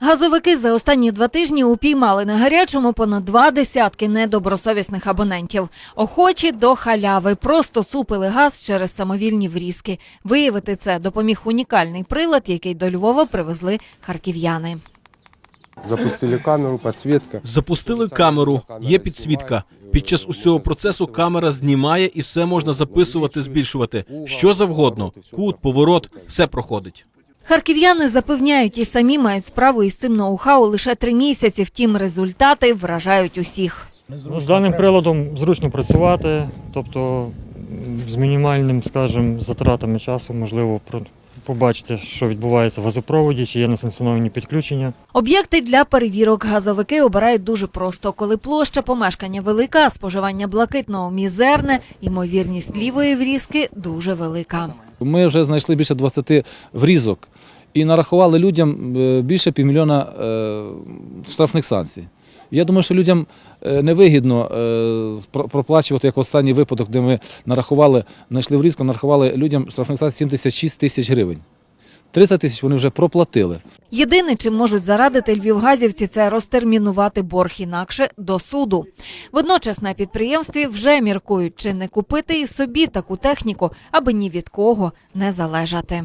Газовики за останні два тижні упіймали на гарячому понад два десятки недобросовісних абонентів. Охочі до халяви просто цупили газ через самовільні врізки. Виявити це допоміг унікальний прилад, який до Львова привезли харків'яни. Запустили камеру, подсветка. Запустили камеру, є підсвітка. Під час усього процесу камера знімає і все можна записувати, збільшувати. Що завгодно, кут, поворот, все проходить. Харків'яни запевняють, і самі мають справу із цим ноу-хау лише три місяці. Втім, результати вражають усіх. Ну, З даним приладом зручно працювати, тобто з мінімальним, скажімо, затратами часу можливо про- побачити, що відбувається в газопроводі, чи є несанкціоновані підключення. Об'єкти для перевірок газовики обирають дуже просто. Коли площа помешкання велика, споживання блакитного мізерне, ймовірність лівої врізки дуже велика. Ми вже знайшли більше 20 врізок і нарахували людям е, більше півмільйона е, штрафних санкцій. Я думаю, що людям е, невигідно проплачувати як останній випадок, де ми нарахували, знайшли врізку, нарахували людям штрафних санкцій 76 тисяч гривень. 30 тисяч вони вже проплатили. Єдине, чим можуть зарадити львівгазівці, це розтермінувати борг інакше до суду. Водночас на підприємстві вже міркують, чи не купити і собі таку техніку, аби ні від кого не залежати.